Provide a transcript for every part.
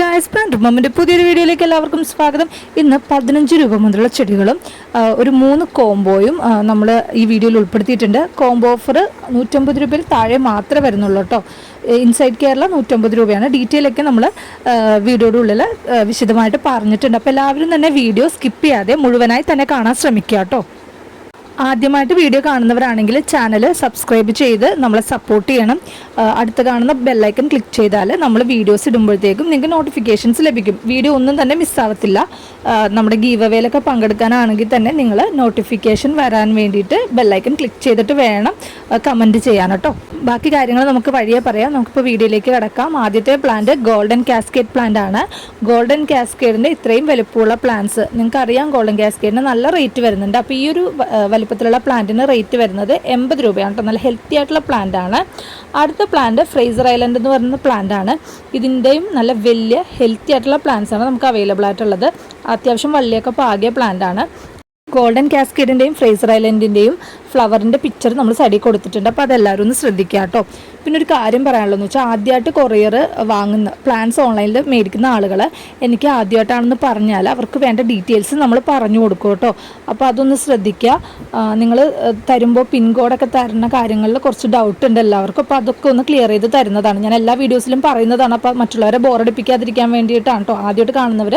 Guys plant മമ്മിന്റെ പുതിയൊരു വീഡിയോയിലേക്ക് എല്ലാവർക്കും സ്വാഗതം. ഇന്ന് പതിനഞ്ച് രൂപ മുതലുള്ള ചെടികളും ഒരു മൂന്ന് കോംബോയും നമ്മൾ ഈ വീഡിയോയിൽ ഉൾപ്പെടുത്തിയിട്ടുണ്ട്. കോംബോ ഓഫർ നൂറ്റമ്പത് രൂപയിൽ താഴെ മാത്രമേ വരുന്നുള്ളൂ കേട്ടോ. ഇൻസൈഡ് കേരള നൂറ്റമ്പത് രൂപയാണ്. ഡീറ്റെയിൽ ഒക്കെ നമ്മൾ വീഡിയോയുടെ ഉള്ളിൽ വിശദമായിട്ട് പറഞ്ഞിട്ടുണ്ട്. അപ്പോൾ എല്ലാവരും തന്നെ വീഡിയോ സ്കിപ്പ് ചെയ്യാതെ മുഴുവനായി തന്നെ കാണാൻ ശ്രമിക്കുക കേട്ടോ. ആദ്യമായിട്ട് വീഡിയോ കാണുന്നവരാണെങ്കിൽ ചാനൽ സബ്സ്ക്രൈബ് ചെയ്ത് നമ്മളെ സപ്പോർട്ട് ചെയ്യണം. അടുത്ത് കാണുന്ന ബെല്ലൈക്കൺ ക്ലിക്ക് ചെയ്താൽ നമ്മൾ വീഡിയോസ് ഇടുമ്പോഴത്തേക്കും നിങ്ങൾക്ക് നോട്ടിഫിക്കേഷൻസ് ലഭിക്കും. വീഡിയോ ഒന്നും തന്നെ മിസ്സാവത്തില്ല നമ്മുടെ ഗീവ് പങ്കെടുക്കാനാണെങ്കിൽ തന്നെ നിങ്ങൾ നോട്ടിഫിക്കേഷൻ വരാൻ വേണ്ടിയിട്ട് ബെല്ലൈക്കൺ ക്ലിക്ക് ചെയ്തിട്ട് വേണം കമന്റ് ചെയ്യാൻ കേട്ടോ. ബാക്കി കാര്യങ്ങൾ നമുക്ക് വഴിയെ പറയാം. നമുക്കിപ്പോൾ വീഡിയോയിലേക്ക് കിടക്കാം. ആദ്യത്തെ പ്ലാന്റ് ഗോൾഡൻ കാസ്കേറ്റ് പ്ലാന്റ് ആണ്. ഗോൾഡൻ കാസ്കേഡിന്റെ ഇത്രയും വലുപ്പമുള്ള പ്ലാന്റ്സ് നിങ്ങൾക്കറിയാം ഗോൾഡൻ കാസ്കേഡിന് നല്ല റേറ്റ് വരുന്നുണ്ട്. അപ്പോൾ ഈ ഒരു വ- ഏഹ് വലുപ്പത്തിലുള്ള പ്ലാന്റിന് റേറ്റ് വരുന്നത് എൺപത് രൂപയാണ് കേട്ടോ. നല്ല ഹെൽത്തി ആയിട്ടുള്ള പ്ലാന്റ് ആണ്. അടുത്ത പ്ലാന്റ് ഫ്രേസർ ഐലൻഡ് എന്ന് പറയുന്ന പ്ലാന്റ് ആണ്. ഇതിന്റെയും നല്ല വലിയ ഹെൽത്തി ആയിട്ടുള്ള പ്ലാന്റ്സ് ആണ് നമുക്ക് അവൈലബിൾ ആയിട്ടുള്ളത്. അത്യാവശ്യം വള്ളിയൊക്കെ പാകിയ പ്ലാന്റ് ആണ്. ഗോൾഡൻ കാസ്കേഡിന്റെയും ഫ്രേസർ ഐലൻഡിന്റെയും ഫ്ലവറിന്റെ പിക്ചർ നമ്മൾ സൈഡിൽ കൊടുത്തിട്ടുണ്ട്. അപ്പോൾ അതെല്ലാവരും ഒന്ന് ശ്രദ്ധിക്കുക കേട്ടോ. പിന്നെ ഒരു കാര്യം പറയാനുള്ളതെന്ന് വെച്ചാൽ ആദ്യമായിട്ട് കൊറിയർ വാങ്ങുന്ന പ്ലാൻസ് ഓൺലൈനിൽ മേടിക്കുന്ന ആളുകൾ എനിക്ക് ആദ്യമായിട്ടാണെന്ന് പറഞ്ഞാൽ അവർക്ക് വേണ്ട ഡീറ്റെയിൽസ് നമ്മൾ പറഞ്ഞു കൊടുക്കും കേട്ടോ. അപ്പോൾ അതൊന്ന് ശ്രദ്ധിക്കുക. നിങ്ങൾ തരുമ്പോൾ പിൻകോഡൊക്കെ തരുന്ന കാര്യങ്ങളിൽ കുറച്ച് ഡൗട്ട് ഉണ്ട് എല്ലാവർക്കും. അപ്പോൾ അതൊക്കെ ഒന്ന് ക്ലിയർ ചെയ്ത് തരുന്നതാണ്. ഞാൻ എല്ലാ വീഡിയോസിലും പറയുന്നതാണ്. അപ്പോൾ മറ്റുള്ളവരെ ബോറടിപ്പിക്കാതിരിക്കാൻ വേണ്ടിയിട്ടാണ് കേട്ടോ. ആദ്യമായിട്ട് കാണുന്നവർ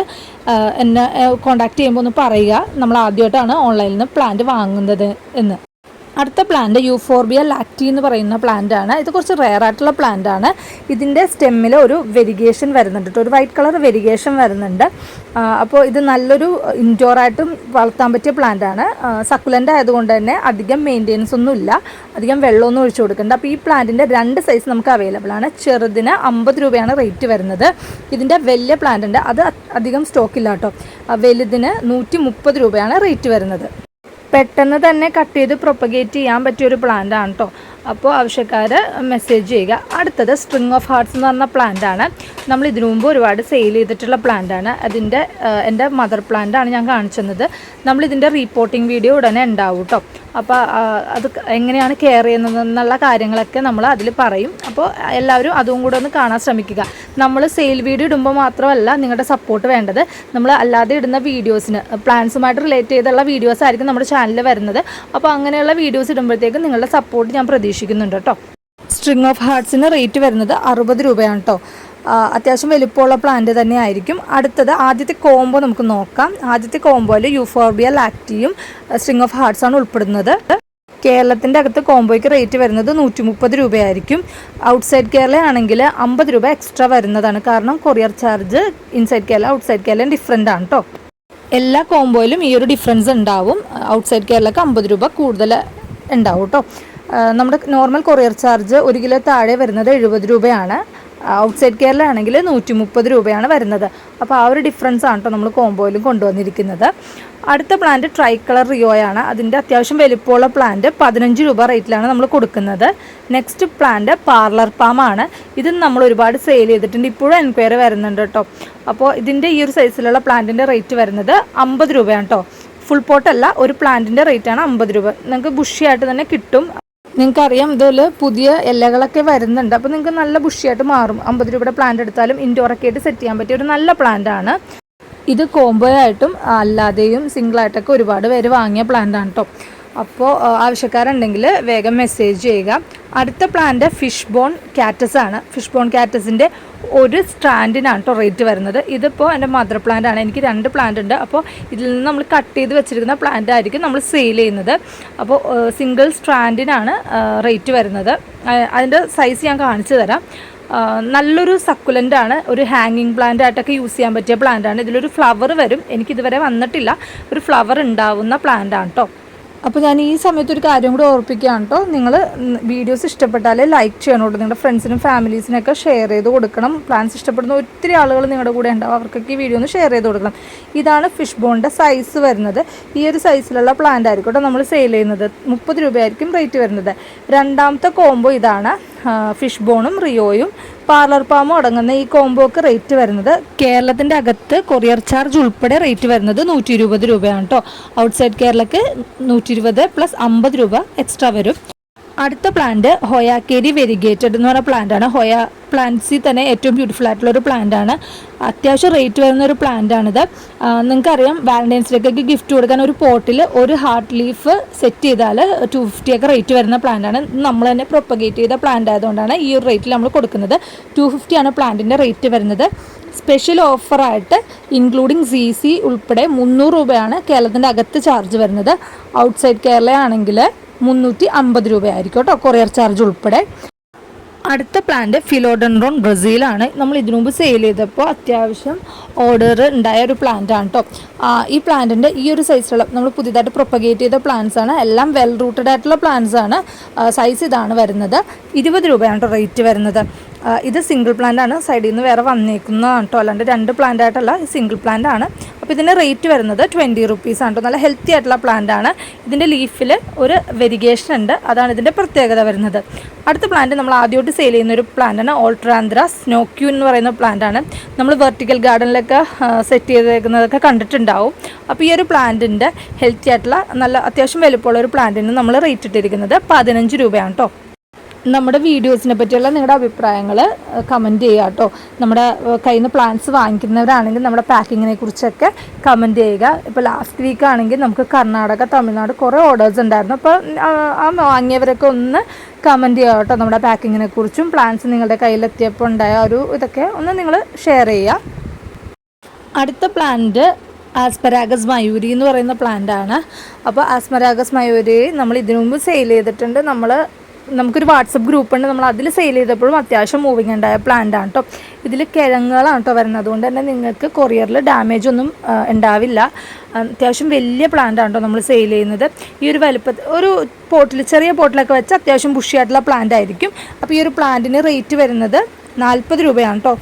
എന്നെ കോൺടാക്ട് ചെയ്യുമ്പോൾ ഒന്ന് പറയുക. നമ്മൾ ആദ്യമായിട്ടാണ് ഓൺലൈനിൽ നിന്ന് പ്ലാന്റ് വാങ്ങുന്നത് എന്ന്. അടുത്ത പ്ലാന്റ് യൂഫോർബിയ ലാക്റ്റി എന്ന് പറയുന്ന പ്ലാന്റ് ആണ്. ഇത് കുറച്ച് റെയർ ആയിട്ടുള്ള പ്ലാന്റ് ആണ്. ഇതിന്റെ സ്റ്റെമ്മിൽ ഒരു വെരിഗേഷൻ വരുന്നുണ്ട്. ഒരു വൈറ്റ് കളർ വെരിഗേഷൻ വരുന്നുണ്ട്. അപ്പോൾ ഇത് നല്ലൊരു ഇൻഡോർ ആയിട്ടും വളർത്താൻ പറ്റിയ പ്ലാന്റ് ആണ്. സക്കുലന്റ് ആയതുകൊണ്ട് തന്നെ അധികം മെയിന്റെനൻസ് ഒന്നും ഇല്ല. അധികം വെള്ളമൊന്നും ഒഴിച്ചു കൊടുക്കേണ്ട. അപ്പോൾ ഈ പ്ലാന്റിന്റെ രണ്ട് സൈസ് നമുക്ക് അവൈലബിൾ ആണ്. ചെറുതിന് അമ്പത് രൂപയാണ് റേറ്റ് വരുന്നത്. ഇതിന്റെ വലിയ പ്ലാന്റ് ഉണ്ട്. അത് അധികം സ്റ്റോക്കില്ല കേട്ടോ വലുതിന് നൂറ്റി രൂപയാണ് റേറ്റ് വരുന്നത്. പെട്ടെന്ന് തന്നെ കട്ട് ചെയ്ത് പ്രൊപ്പഗേറ്റ് ചെയ്യാൻ പറ്റിയ ഒരു പ്ലാന്റ് ആണ് കേട്ടോ അപ്പോൾ ആവശ്യക്കാർ മെസ്സേജ് ചെയ്യുക. അടുത്തത് സ്ട്രിങ് ഓഫ് ഹാർട്സ് എന്ന് പറഞ്ഞ പ്ലാന്റ് ആണ്. നമ്മൾ ഇതിനു മുമ്പ് ഒരുപാട് സെയിൽ ചെയ്തിട്ടുള്ള പ്ലാന്റ് ആണ്. അതിന്റെ എന്റെ മദർ പ്ലാന്റ് ആണ് ഞാൻ കാണിച്ചത് നമ്മൾ ഇതിന്റെ റീപ്പോർട്ടിംഗ് വീഡിയോ ഉടനെ ഉണ്ടാവും കേട്ടോ അപ്പോൾ അത് എങ്ങനെയാണ് കെയർ ചെയ്യുന്നത് എന്നുള്ള കാര്യങ്ങളൊക്കെ നമ്മൾ അതിൽ പറയും. അപ്പോൾ എല്ലാവരും അതും കൂടെ ഒന്ന് കാണാൻ ശ്രമിക്കുക. നമ്മൾ സെയിൽ വീഡിയോ ഇടുമ്പോൾ മാത്രമല്ല നിങ്ങളുടെ സപ്പോർട്ട് വേണ്ടത്. നമ്മൾ അല്ലാതെ ഇടുന്ന വീഡിയോസിന് പ്ലാൻസുമായിട്ട് റിലേറ്റ് ചെയ്തുള്ള വീഡിയോസ് ആയിരിക്കും നമ്മുടെ ചാനലിൽ വരുന്നത്. അപ്പോൾ അങ്ങനെയുള്ള വീഡിയോസ് ഇടുമ്പോഴത്തേക്കും നിങ്ങളുടെ സപ്പോർട്ട് ഞാൻ പ്രതീക്ഷിക്കുന്നുണ്ട് കേട്ടോ സ്ട്രിങ് ഓഫ് ഹാർട്സിന് റേറ്റ് വരുന്നത് അറുപത് രൂപയാണ് കേട്ടോ അത്യാവശ്യം വലിപ്പമുള്ള പ്ലാന്റ് തന്നെ ആയിരിക്കും അടുത്തത് ആദ്യത്തെ കോംബോ നമുക്ക് നോക്കാം. ആദ്യത്തെ കോംബോയിൽ യൂഫോർബിയ ലാക്റ്റിയും സ്ട്രിങ് ഓഫ് ഹാർട്സ് ആണ് ഉൾപ്പെടുന്നത്. കേരളത്തിന്റെ അകത്ത് കോംബോയ്ക്ക് റേറ്റ് വരുന്നത് നൂറ്റി മുപ്പത് രൂപയായിരിക്കും. ഔട്ട്സൈഡ് കേരള ആണെങ്കിൽ അമ്പത് രൂപ എക്സ്ട്രാ വരുന്നതാണ്. കാരണം courier charge inside Kerala outside Kerala different ആണ് കേട്ടോ എല്ലാ കോംബോയിലും ഈ ഒരു ഡിഫറൻസ് ഉണ്ടാവും. ഔട്ട്സൈഡ് കേരളക്ക് അമ്പത് രൂപ കൂടുതൽ ഉണ്ടാവും കേട്ടോ നമ്മുടെ നോർമൽ കൊറിയർ ചാർജ് ഒരു കിലോ താഴെ വരുന്നത് എഴുപത് രൂപയാണ്. ഔട്ട്സൈഡ് കേരള ആണെങ്കിൽ നൂറ്റി മുപ്പത് രൂപയാണ് വരുന്നത്. അപ്പോൾ ആ ഒരു ഡിഫറൻസ് ആണ് കേട്ടോ നമ്മൾ കോംബോയിലും കൊണ്ടുവന്നിരിക്കുന്നത്. അടുത്ത പ്ലാന്റ് ട്രൈ കളർ റിയോയാണ് അതിന്റെ അത്യാവശ്യം വലിപ്പമുള്ള പ്ലാന്റ് പതിനഞ്ച് രൂപ റേറ്റിലാണ് നമ്മൾ കൊടുക്കുന്നത്. നെക്സ്റ്റ് പ്ലാന്റ് പാർലർ പാമാണ് ഇത് നമ്മൾ ഒരുപാട് സെയിൽ ചെയ്തിട്ടുണ്ട്. ഇപ്പോഴും എൻക്വയറി വരുന്നുണ്ട് കേട്ടോ അപ്പോൾ ഇതിന്റെ ഈ ഒരു സൈസിലുള്ള പ്ലാന്റിന്റെ റേറ്റ് വരുന്നത് അമ്പത് രൂപയാണ് കേട്ടോ ഫുൾ പോട്ടല്ല ഒരു പ്ലാന്റിന്റെ റേറ്റാണ് അമ്പത് രൂപ. നിങ്ങൾക്ക് ബുഷിയായിട്ട് തന്നെ കിട്ടും. നിങ്ങൾക്കറിയാം ഇതിൽ പുതിയ ഇലകളൊക്കെ വരുന്നുണ്ട്. അപ്പോൾ നിങ്ങൾക്ക് നല്ല ബുഷിയായിട്ട് മാറും. അമ്പത് രൂപയുടെ പ്ലാന്റ് എടുത്താലും ഇൻഡോറൊക്കെ ആയിട്ട് സെറ്റ് ചെയ്യാൻ പറ്റിയ ഒരു നല്ല പ്ലാന്റ് ആണ്. ഇത് കോംബോ ആയിട്ടും അല്ലാതെയും സിംഗിളായിട്ടൊക്കെ ഒരുപാട് പേര് വാങ്ങിയ പ്ലാന്റ് ആണ് കേട്ടോ അപ്പോൾ ആവശ്യക്കാരുണ്ടെങ്കിൽ വേഗം മെസ്സേജ് ചെയ്യുക. അടുത്ത പ്ലാന്റ് ഫിഷ് ബോൺ കാറ്റസ് ആണ്. ഫിഷ് ബോൺ കാറ്റസിന്റെ ഒരു സ്റ്റാൻഡിനാണ് കേട്ടോ റേറ്റ് വരുന്നത്. ഇതിപ്പോൾ എന്റെ മദർ പ്ലാന്റ് ആണ്. എനിക്ക് രണ്ട് പ്ലാന്റ് ഉണ്ട്. അപ്പോൾ ഇതിൽ നിന്ന് നമ്മൾ കട്ട് ചെയ്ത് വെച്ചിരിക്കുന്ന പ്ലാന്റ് ആയിരിക്കും നമ്മൾ സെയിൽ ചെയ്യുന്നത്. അപ്പോൾ സിംഗിൾ സ്റ്റാൻഡിനാണ് റേറ്റ് വരുന്നത്. അതിന്റെ സൈസ് ഞാൻ കാണിച്ചു തരാം. നല്ലൊരു സക്കുലന്റ് ആണ്. ഒരു ഹാങ്ങിങ് പ്ലാന്റ് ആയിട്ടൊക്കെ യൂസ് ചെയ്യാൻ പറ്റിയ പ്ലാന്റ് ആണ്. ഇതിലൊരു ഫ്ലവർ വരും. എനിക്കിതുവരെ വന്നിട്ടില്ല. ഒരു ഫ്ലവർ ഉണ്ടാവുന്ന പ്ലാന്റ് ആണ് കേട്ടോ അപ്പോൾ ഞാൻ ഈ സമയത്ത് ഒരു കാര്യം കൂടി ഓർപ്പിക്കുകയാണ് കേട്ടോ നിങ്ങൾ വീഡിയോസ് ഇഷ്ടപ്പെട്ടാൽ ലൈക്ക് ചെയ്യണം കേട്ടോ നിങ്ങളുടെ ഫ്രണ്ട്സിനും ഫാമിലീസിനൊക്കെ ഷെയർ ചെയ്ത് കൊടുക്കണം. പ്ലാൻസ് ഇഷ്ടപ്പെടുന്ന ഒത്തിരി ആളുകൾ നിങ്ങളുടെ കൂടെ ഉണ്ടാവും. അവർക്കൊക്കെ ഈ വീഡിയോ ഒന്ന് ഷെയർ ചെയ്ത് കൊടുക്കണം. ഇതാണ് ഫിഷ് ബോണിന്റെ സൈസ് വരുന്നത്. ഈ ഒരു സൈസിലുള്ള പ്ലാന്റ് ആയിരിക്കും കേട്ടോ നമ്മൾ സെയിൽ ചെയ്യുന്നത്. മുപ്പത് രൂപയായിരിക്കും റേറ്റ് വരുന്നത്. രണ്ടാമത്തെ കോംബോ ഇതാണ് ഫിഷ് ബോണും റിയോയും പാർലർ പാമും അടങ്ങുന്ന ഈ കോംബോക്ക് റേറ്റ് വരുന്നത് കേരളത്തിന്റെ അകത്ത് കൊറിയർ ചാർജ് ഉൾപ്പെടെ റേറ്റ് വരുന്നത് നൂറ്റി ഇരുപത് രൂപയാണ് കേട്ടോ ഔട്ട്സൈഡ് കേരളക്ക് നൂറ്റി ഇരുപത് പ്ലസ് അമ്പത് രൂപ എക്സ്ട്രാ വരും. അടുത്ത പ്ലാന്റ് ഹൊയാക്കേരി വെരിഗേറ്റഡ് എന്ന് പറയുന്ന പ്ലാന്റ് ആണ്. ഹൊയ പ്ലാന്റ്സിൽ തന്നെ ഏറ്റവും ബ്യൂട്ടിഫുൾ ആയിട്ടുള്ള ഒരു പ്ലാന്റ് ആണ്. അത്യാവശ്യം റേറ്റ് വരുന്ന ഒരു പ്ലാന്റ് ആണിത്. നിങ്ങൾക്കറിയാം വാലന്റൈൻസ് ഡേക്കൊക്കെ ഗിഫ്റ്റ് കൊടുക്കാൻ ഒരു പോട്ടിൽ ഒരു ഹാർട്ട് ലീഫ് സെറ്റ് ചെയ്താൽ ടു ഫിഫ്റ്റി ഒക്കെ റേറ്റ് വരുന്ന പ്ലാന്റ് ആണ്. നമ്മൾ തന്നെ പ്രൊപ്പഗേറ്റ് ചെയ്ത പ്ലാന്റ് ആയതുകൊണ്ടാണ് ഈ ഒരു റേറ്റിൽ നമ്മൾ കൊടുക്കുന്നത്. ടു ഫിഫ്റ്റി ആണ് പ്ലാന്റിന്റെ റേറ്റ് വരുന്നത്. സ്പെഷ്യൽ ഓഫറായിട്ട് ഇൻക്ലൂഡിങ് സി സി ഉൾപ്പെടെ മുന്നൂറ് രൂപയാണ് കേരളത്തിന്റെ അകത്ത് ചാർജ് വരുന്നത്. ഔട്ട്സൈഡ് കേരള ആണെങ്കിൽ മുന്നൂറ്റി അമ്പത് രൂപയായിരിക്കും കേട്ടോ കൊറിയർ ചാർജ് ഉൾപ്പെടെ. അടുത്ത പ്ലാന്റ് ഫിലോഡൻഡ്രോൺ ബ്രസീലാണ് നമ്മൾ ഇതിനു മുമ്പ് സെയിൽ ചെയ്തപ്പോൾ അത്യാവശ്യം ഓർഡർ ഉണ്ടായ ഒരു പ്ലാന്റ് ആണ് കേട്ടോ ഈ പ്ലാന്റിന്റെ ഈ ഒരു സൈസിലുള്ള നമ്മൾ പുതിയതായിട്ട് പ്രൊപ്പഗേറ്റ് ചെയ്ത പ്ലാന്റ്സ് ആണ്. എല്ലാം വെൽ റൂട്ടഡ് ആയിട്ടുള്ള പ്ലാന്റ്സ് ആണ്. സൈസ് ഇതാണ് വരുന്നത്. ഇരുപത് രൂപയാണ് കേട്ടോ റേറ്റ് വരുന്നത്. ഇത് സിംഗിൾ പ്ലാന്റ് ആണ്. സൈഡിൽ നിന്ന് വേറെ വന്നേക്കുന്നതാണ് കേട്ടോ അല്ലാണ്ട് രണ്ട് പ്ലാന്റ് ആയിട്ടല്ല സിംഗിൾ പ്ലാന്റ് ആണ്. അപ്പോൾ ഇതിന്റെ റേറ്റ് വരുന്നത് ട്വന്റി റുപ്പീസ് ആണ് നല്ല ഹെൽത്തി ആയിട്ടുള്ള പ്ലാന്റ് ആണ്. ഇതിന്റെ ലീഫിൽ ഒരു വെരിഗേഷൻ ഉണ്ട്. അതാണ് ഇതിന്റെ പ്രത്യേകത വരുന്നത്. അടുത്ത പ്ലാന്റ് നമ്മൾ ആദ്യമായിട്ട് സെയിൽ ചെയ്യുന്ന ഒരു പ്ലാന്റ് ആണ് ഓൾട്രാന്ദ്ര സ്നോക്യൂ എന്ന് പറയുന്ന പ്ലാന്റ് ആണ്. നമ്മൾ വെർട്ടിക്കൽ ഗാർഡനിലൊക്കെ സെറ്റ് ചെയ്തേക്കുന്നതൊക്കെ കണ്ടിട്ടുണ്ടാവും. അപ്പോൾ ഈ ഒരു പ്ലാന്റിന്റെ ഹെൽത്തി ആയിട്ടുള്ള നല്ല അത്യാവശ്യം വലുപ്പമുള്ള ഒരു പ്ലാന്റിന് നമ്മൾ റേറ്റ് ഇട്ടിരിക്കുന്നത് പതിനഞ്ച് രൂപയാണ് കേട്ടോ നമ്മുടെ വീഡിയോസിനെ പറ്റിയുള്ള നിങ്ങളുടെ അഭിപ്രായങ്ങൾ കമന്റ് ചെയ്യുക കേട്ടോ. നമ്മുടെ കയ്യിൽ നിന്ന് പ്ലാന്റ്സ് വാങ്ങിക്കുന്നവരാണെങ്കിൽ നമ്മുടെ പാക്കിങ്ങിനെ കുറിച്ചൊക്കെ കമന്റ് ചെയ്യുക. ഇപ്പോൾ ലാസ്റ്റ് വീക്ക് ആണെങ്കിൽ നമുക്ക് കർണാടക തമിഴ്നാട് കുറേ ഓർഡേഴ്സ് ഉണ്ടായിരുന്നു. അപ്പോൾ ആ ആ വാങ്ങിയവരൊക്കെ ഒന്ന് കമന്റ് ചെയ്യുക കേട്ടോ നമ്മുടെ പാക്കിങ്ങിനെ കുറിച്ചും പ്ലാന്റ്സ് നിങ്ങളുടെ കയ്യിലെത്തിയപ്പോൾ ഉണ്ടായ ഒരു ഇതൊക്കെ ഒന്ന് നിങ്ങൾ ഷെയർ ചെയ്യുക. അടുത്ത പ്ലാന്റ് ആസ്പരാഗസ് മയൂരി എന്ന് പറയുന്ന പ്ലാന്റ് ആണ്. അപ്പോൾ ആസ്മരാഗസ് മയൂരി നമ്മൾ ഇതിനു മുമ്പ് സെയിൽ ചെയ്തിട്ടുണ്ട്. നമ്മൾ നമുക്കൊരു വാട്സപ്പ് ഗ്രൂപ്പ് ഉണ്ട് നമ്മൾ അതിൽ സെയിൽ ചെയ്തപ്പോഴും അത്യാവശ്യം മൂവിങ് ഉണ്ടായ പ്ലാന്റ് ആണ് കേട്ടോ ഇതിൽ കിഴങ്ങുകളാണ് കേട്ടോ വരുന്നത്. അതുകൊണ്ട് തന്നെ നിങ്ങൾക്ക് കൊറിയറിൽ ഡാമേജ് ഒന്നും ഉണ്ടാവില്ല. അത്യാവശ്യം വലിയ പ്ലാന്റ് ആണ് കേട്ടോ നമ്മൾ സെയിൽ ചെയ്യുന്നത്. ഈ ഒരു വലുപ്പ ഒരു പോട്ടിൽ ചെറിയ പോട്ടിലൊക്കെ വെച്ച് അത്യാവശ്യം ബുഷിയായിട്ടുള്ള പ്ലാന്റ് ആയിരിക്കും. അപ്പോൾ ഈ ഒരു പ്ലാന്റിന് റേറ്റ് വരുന്നത് നാൽപ്പത് രൂപയാണ് കേട്ടോ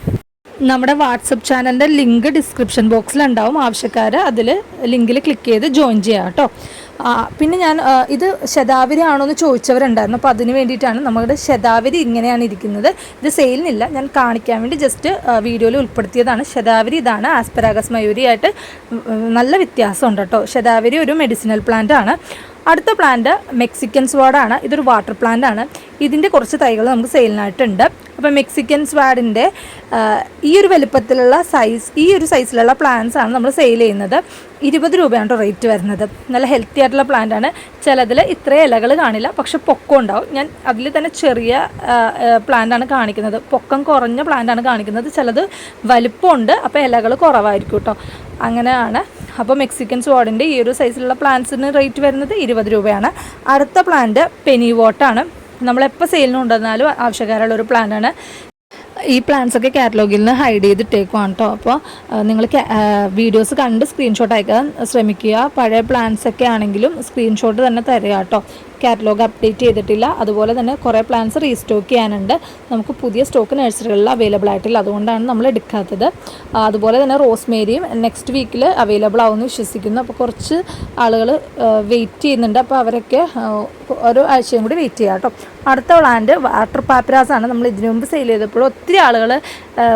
നമ്മുടെ വാട്സപ്പ് ചാനലിന്റെ ലിങ്ക് ഡിസ്ക്രിപ്ഷൻ ബോക്സിലുണ്ടാവും ആവശ്യക്കാർ അതിൽ ലിങ്കിൽ ക്ലിക്ക് ചെയ്ത് ജോയിൻ ചെയ്യാം കേട്ടോ പിന്നെ ഞാൻ ഇത് ശതാവരി ആണോ എന്ന് ചോദിച്ചവരുണ്ടായിരുന്നു. അപ്പോൾ അതിന് വേണ്ടിയിട്ടാണ് നമ്മുടെ ശതാവരി ഇങ്ങനെയാണ് ഇരിക്കുന്നത്. ഇത് സെയിലിനില്ല. ഞാൻ കാണിക്കാൻ വേണ്ടി ജസ്റ്റ് വീഡിയോയിൽ ഉൾപ്പെടുത്തിയതാണ്. ശതാവരി ഇതാണ്. ആസ്പരാഗസ് മയൂരിയായിട്ട് നല്ല വ്യത്യാസമുണ്ട് കേട്ടോ. ശതാവരി ഒരു മെഡിസിനൽ പ്ലാന്റ് ആണ്. അടുത്ത പ്ലാന്റ് മെക്സിക്കൻ സ്വാഡാണ് ഇതൊരു വാട്ടർ പ്ലാന്റ് ആണ്. ഇതിന്റെ കുറച്ച് തൈകൾ നമുക്ക് സെയിലിനായിട്ടുണ്ട് അപ്പോൾ മെക്സിക്കൻ സ്വാഡിന്റെ ഈ ഒരു വലുപ്പത്തിലുള്ള സൈസ് ഈ ഒരു സൈസിലുള്ള പ്ലാന്റ്സ് ആണ് നമ്മൾ സെയിൽ ചെയ്യുന്നത്. ഇരുപത് രൂപയാണ് റേറ്റ് വരുന്നത്. നല്ല ഹെൽത്തി ആയിട്ടുള്ള പ്ലാന്റ് ആണ്. ചിലതിൽ ഇത്രയും ഇലകൾ കാണില്ല. പക്ഷെ പൊക്കം ഉണ്ടാവും. ഞാൻ അതിൽ തന്നെ ചെറിയ പ്ലാന്റ് ആണ് കാണിക്കുന്നത്. പൊക്കം കുറഞ്ഞ പ്ലാന്റ് ആണ് കാണിക്കുന്നത്. ചിലത് വലുപ്പമുണ്ട്. അപ്പോൾ ഇലകൾ കുറവായിരിക്കും കേട്ടോ അങ്ങനെയാണ് അപ്പോൾ മെക്സിക്കൻ സ്വാഡിന്റെ ഈ ഒരു സൈസിലുള്ള പ്ലാന്റ്സിന് റേറ്റ് വരുന്നത് ഇരുപത് രൂപയാണ്. അടുത്ത പ്ലാന്റ് പെനി വോട്ടാണ് നമ്മളെപ്പോൾ സെയിലിന് കൊണ്ടുവന്നാലും ആവശ്യക്കാരുള്ള ഒരു പ്ലാന്റാണ് ഈ പ്ലാൻസ് ഒക്കെ കാറ്റലോഗിൽ നിന്ന് ഹൈഡ് ചെയ്തിട്ടേക്കുവാണ് കേട്ടോ അപ്പോൾ നിങ്ങൾ വീഡിയോസ് കണ്ട് സ്ക്രീൻഷോട്ട് അയക്കാൻ ശ്രമിക്കുക. പഴയ പ്ലാൻസ് ഒക്കെ ആണെങ്കിലും സ്ക്രീൻഷോട്ട് തന്നെ തരിക കേട്ടോ കാറ്റലോഗ് അപ്ഡേറ്റ് ചെയ്തിട്ടില്ല. അതുപോലെ തന്നെ കുറേ പ്ലാൻസ് റീസ്റ്റോക്ക് ചെയ്യാനുണ്ട്. നമുക്ക് പുതിയ സ്റ്റോക്ക് നഴ്സറികളിൽ അവൈലബിൾ ആയിട്ടില്ല. അതുകൊണ്ടാണ് നമ്മൾ എടുക്കാത്തത്. അതുപോലെ തന്നെ റോസ്മേരിയും നെക്സ്റ്റ് വീക്കിൽ അവൈലബിൾ ആവുമെന്ന് വിശ്വസിക്കുന്നു. അപ്പോൾ കുറച്ച് ആളുകൾ വെയിറ്റ് ചെയ്യുന്നുണ്ട്. അപ്പോൾ അവരൊക്കെ ഒരു ആഴ്ചയും കൂടി വെയിറ്റ് ചെയ്യാം കേട്ടോ. അടുത്ത പ്ലാന്റ് വാട്ടർ പാപ്പരാസ് ആണ്. നമ്മൾ ഇതിനു മുമ്പ് സെയിൽ ചെയ്തപ്പോൾ ഒത്തിരി ആളുകൾ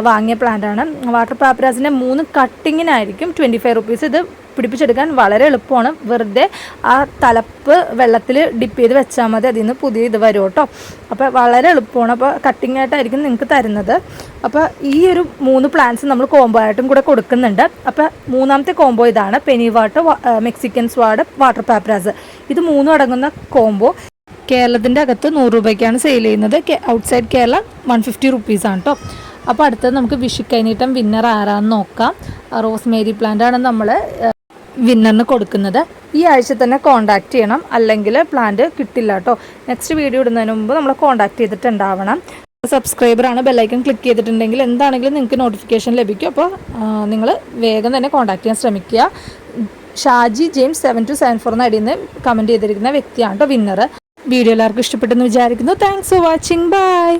വാങ്ങിയ പ്ലാന്റ് ആണ്. വാട്ടർ പാപ്പരാസിന്റെ മൂന്ന് കട്ടിങ്ങിനായിരിക്കും ട്വന്റി ഫൈവ് റുപ്പീസ് ഇത് പിടിപ്പിച്ചെടുക്കാൻ വളരെ എളുപ്പമാണ്. വെറുതെ ആ തലപ്പ് വെള്ളത്തിൽ ഡിപ്പ് ചെയ്ത് വെച്ചാൽ മതി. അതിൽ നിന്ന് പുതിയ ഇത് വരും കേട്ടോ. അപ്പോൾ വളരെ എളുപ്പമാണ്. അപ്പോൾ കട്ടിംഗ് ആയിട്ടായിരിക്കും നിങ്ങൾക്ക് തരുന്നത്. അപ്പോൾ ഈ ഒരു മൂന്ന് പ്ലാന്റ്സ് നമ്മൾ കോംബോ ആയിട്ടും കൂടെ കൊടുക്കുന്നുണ്ട്. അപ്പോൾ മൂന്നാമത്തെ കോംബോ ഇതാണ്. Pennywort Mexican sword water പേപ്പറാസ് ഇത് മൂന്നും അടങ്ങുന്ന കോംബോ കേരളത്തിന്റെ അകത്ത് നൂറ് രൂപയ്ക്കാണ് സെയിൽ ചെയ്യുന്നത്. ഔട്ട്സൈഡ് കേരള വൺ ഫിഫ്റ്റി റുപ്പീസാണ് കേട്ടോ. അപ്പോൾ അടുത്തത് നമുക്ക് വിഷുക്കൈനീട്ടം വിന്നർ ആരാന്ന് നോക്കാം. റോസ് മേരി പ്ലാന്റ് ആണ് നമ്മൾ വിന്നറിന് കൊടുക്കുന്നത്. ഈ ആഴ്ച തന്നെ കോണ്ടാക്ട് ചെയ്യണം. അല്ലെങ്കിൽ പ്ലാന്റ് കിട്ടില്ല കേട്ടോ നെക്സ്റ്റ് വീഡിയോ ഇടുന്നതിന് മുമ്പ് നമ്മൾ കോണ്ടാക്ട് ചെയ്തിട്ടുണ്ടാവണം. സബ്സ്ക്രൈബറാണ് ബെല്ലൈക്കൺ ക്ലിക്ക് ചെയ്തിട്ടുണ്ടെങ്കിൽ എന്താണെങ്കിലും നിങ്ങൾക്ക് നോട്ടിഫിക്കേഷൻ ലഭിക്കും. അപ്പോൾ നിങ്ങൾ വേഗം തന്നെ കോണ്ടാക്ട് ചെയ്യാൻ ശ്രമിക്കുക. Shaji James seven two seven four എന്ന അടിയിൽ നിന്ന് കമന്റ് ചെയ്തിരിക്കുന്ന വ്യക്തിയാണ് കേട്ടോ വിന്നർ വീഡിയോ എല്ലാവർക്കും ഇഷ്ടപ്പെട്ടെന്ന് വിചാരിക്കുന്നു. Thanks for watching bye